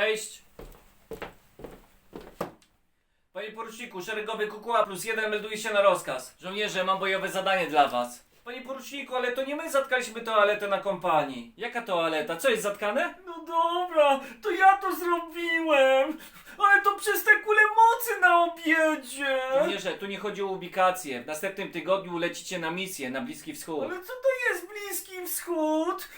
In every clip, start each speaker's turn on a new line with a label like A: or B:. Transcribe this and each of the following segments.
A: Wejść. Panie poruczniku, szeregowy kukuła plus jeden melduje się na rozkaz. Żołnierze, mam bojowe zadanie dla was. Panie poruczniku, ale to nie my zatkaliśmy toaletę na kompanii. Jaka toaleta? Co jest zatkane? No dobra, to ja to zrobiłem. Ale to przez te kule mocy na obiedzie. Żołnierze, tu nie chodzi o ubikację. W następnym tygodniu lecicie na misję na Bliski Wschód. Ale co to jest Bliski Wschód?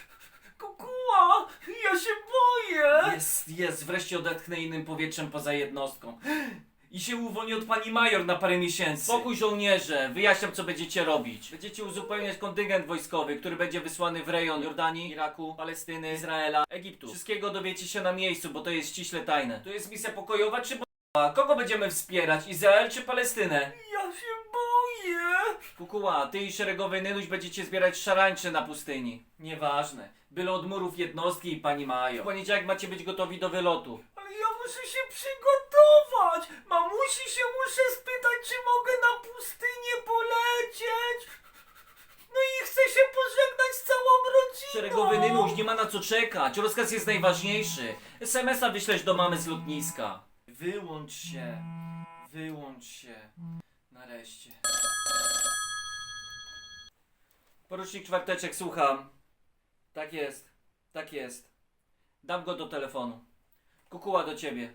A: Kukuła, ja się boję. Jest, wreszcie odetchnę innym powietrzem poza jednostką. I się uwolni od pani major na parę miesięcy. Spokój żołnierze, wyjaśniam co będziecie robić. Będziecie uzupełniać kontyngent wojskowy, który będzie wysłany w rejon Jordanii, Iraku, Palestyny, Izraela, Egiptu. Wszystkiego dowiecie się na miejscu, bo to jest ściśle tajne. To jest misja pokojowa czy. Kogo będziemy wspierać? Izrael czy Palestynę? Kukuła, ty i szeregowy Nynuś będziecie zbierać szarańcze na pustyni. Nieważne. Byle od murów jednostki i pani major. W poniedziałek macie być gotowi do wylotu. Ale ja muszę się przygotować! Mamusi się muszę spytać, czy mogę na pustynię polecieć! No i chcę się pożegnać z całą rodziną! Szeregowy Nynuś, nie ma na co czekać. Rozkaz jest najważniejszy. SMS-a wyślesz do mamy z lotniska. Wyłącz się. Wyłącz się. Nareszcie. Porucznik Czwarteczek, słucham. Tak jest. Tak jest. Dam go do telefonu. Kukuła do ciebie.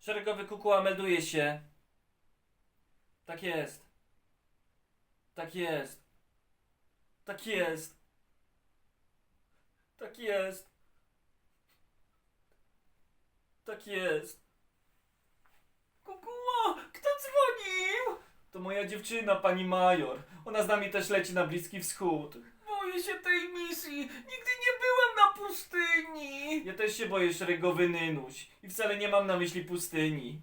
A: Szeregowy kukuła melduje się. Tak jest. Tak jest. Tak jest. Tak jest. Tak jest. Kukuła! Kto dzwonił? To moja dziewczyna, pani major. Ona z nami też leci na Bliski Wschód. Boję się tej misji. Nigdy nie byłam na pustyni. Ja też się boję szeregowy nynuś. I wcale nie mam na myśli pustyni.